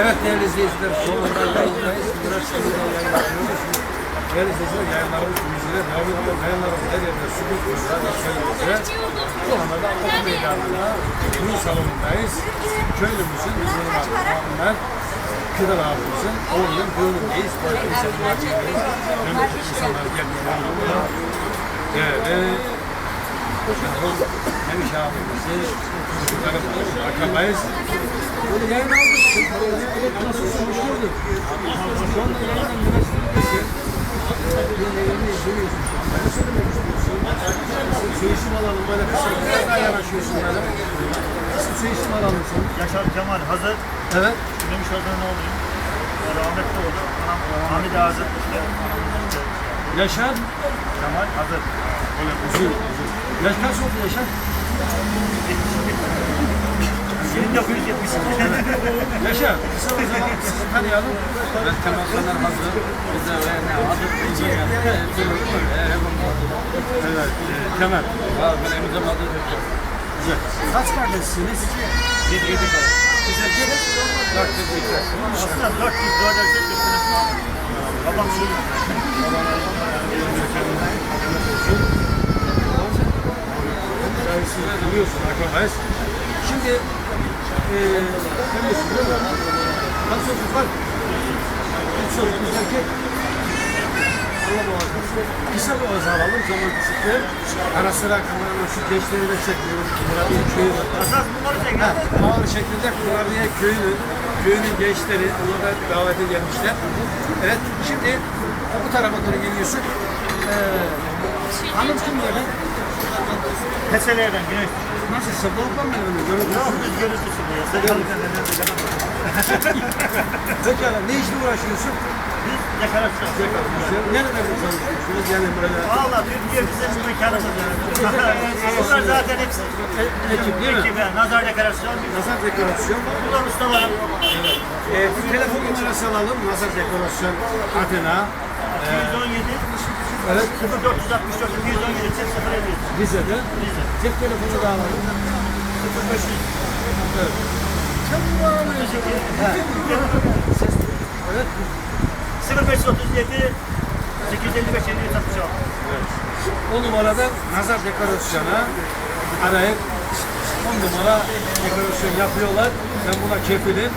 Evet değerli izleyiciler, sonunda yayındayız. Üniversitede yayınlanıyoruz. Değerli izleyiciler, yayınlarımız müziğine devam ediyor. Yayınlarımız her yerde sürüp radyo söylemekte. Şu anda da Anadolu Meydanı'nda düğün salonundayız. Köylümüzün, bizim abimler, Kıdar abimizin oğlunun düğünündeyiz. Böyle insanlar çekiyoruz. Memleket insanlar gelmiyor. Değerli Şahım Memiş abimizi çocuklarımız akrabayız. Böyle yayın aldık. Nasılsın? Hoş geldin. Şu anda yayından biraz dinlesin. Yayını izliyorsun anda. Ne söylemek istiyorsun? Söyleşim alalım böyle kısa. Daha yanaşıyorsun böyle. Nasıl söyleşim alalım sen? Yaşar Kemal hazır. Evet. Demiş orada ne olayım? Rahmetli oldu. Anam Hamide Hazır. Yaşar. Kemal hazır. Öyle uzun. Yaş kaç oldu Yaşar? 1970. Yaşar. Kısa o zaman sizi tanıyalım. Ben Kemal Soner Hazır. Bize ve ne adı bize geldi. Evet. e, Kemal. Ben emzim adı Güzel. Kaç kardeşsiniz? Yedi. Yedi kardeş. Erkek. Dört kız bir kız. Aslında 400 4 erkek götürmüş. Babam şey. Sayısını biliyorsun akrabayız. Şimdi eee biliyorsun değil mi? Kaç çocuk var? Üç çocuk, üç erkek. Allah muhafaza. Kısa oza alalım zaman kısıtlı. Ara sıra kameranın şu gençleri de çekiyoruz. Muradiye köyü var. Asas bunları çek. Ha, ağır şekilde Muradiye köyünün, köyünün gençleri onlara davete gelmişler. Evet, şimdi bu tarafa doğru geliyorsun. Eee hanım kim böyle? Keselerden güneş. Nasıl sabahtan mı öyle? Böyle Yok biz görüntüsü bu ya. Pekala ne işle uğraşıyorsun? Biz dekorasyon. Nerede bu çalışıyorsunuz? Yani böyle Valla Türkiye bizim mekanımız yani. Bunlar zaten hepsi ekip değil mi? ekip yani. Nazar dekorasyon. Nazar dekorasyon. Bunlar ustalarım. Ee, bir telefon numarası alalım. Nazar dekorasyon adına. 217 Evet. 0464 217 050 Rize'de. Cep telefonu da alalım. 0500 Evet. Evet. 0537 855 50 66. O numaradan nazar dekorasyona arayıp 10 numara dekorasyon yapıyorlar. Ben buna kefilim.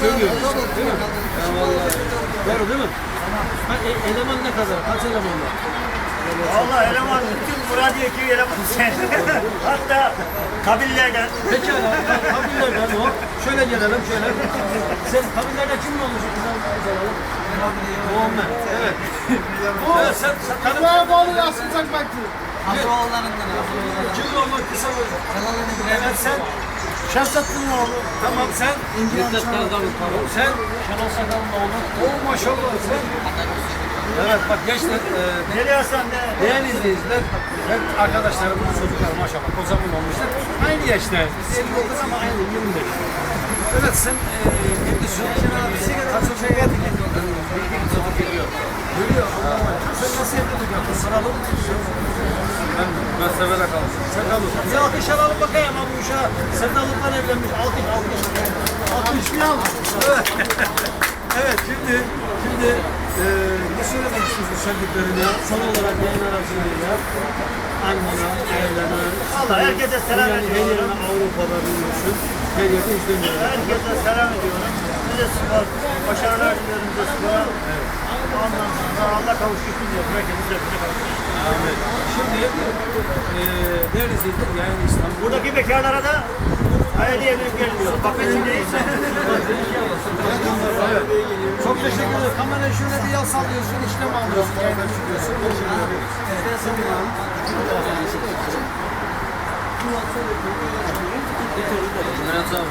Söylüyorum. Değil mi? Doğru değil mi? Ha, e- eleman ne kadar? Kaç eleman var? Valla eleman bütün Muradiye köyü eleman sen. Hatta kabillerden. Pekala. Kabillerden o. Şöyle gelelim şöyle. Sen kabillerde kim olmuş? Muhammed. Evet. evet sen, sen tanı. Bana bağlı Yasin Çakmakçı. Asroğullarından Asroğullarından. Kim olmak kısa? Kanalını Evet sen. Şahsatlı'nın oğlu. Tamam sen. İngiliz tabii. Sen. Şenol Sakal'ın oğlu. Oo maşallah sen. Evet bak gençler. E, Nereye Hasan? Değerli izleyiciler, ben arkadaşlarımın çocuklar maşallah kocaman olmuşlar. Aynı yaşta, 59 ama aynı 25. Evet sen eee evlisin. Kaç çocuğa geldin? Bir çocuk geliyor. Geliyor. Sen nasıl evlilik yaptın? Sıralım. Ben, severek aldım. Sen kalın. Bize alkış alalım bakayım ama bu uşağı. Sevdalıktan evlenmiş. Alkış, alkış. Alkış bir al. Evet. evet şimdi, şimdi eee ne söylemek istiyorsun sevdiklerine? Son olarak yayın aracılığıyla annene, ailene, Valla herkese selam yani her ediyorum. yerine Avrupa'da biliyorsun. Her yerde izleniyor. Herkese selam ediyorum. Size spor, başarılar diliyorum size spora. Ondan sonra Allah kavuştursun diyorum. Herkese kavuştursun. Amin. Şimdi değerli izleyiciler yayın İstanbul. Buradaki bekarlara da hayırlı evlilik geliyor. Bak benim değil. Evet. Çok teşekkür ederim. Kamerayı şöyle bir yal sallıyorsun, işlem alıyorsun, yayına çıkıyorsun. Teşekkür ederim. Mehmet abi.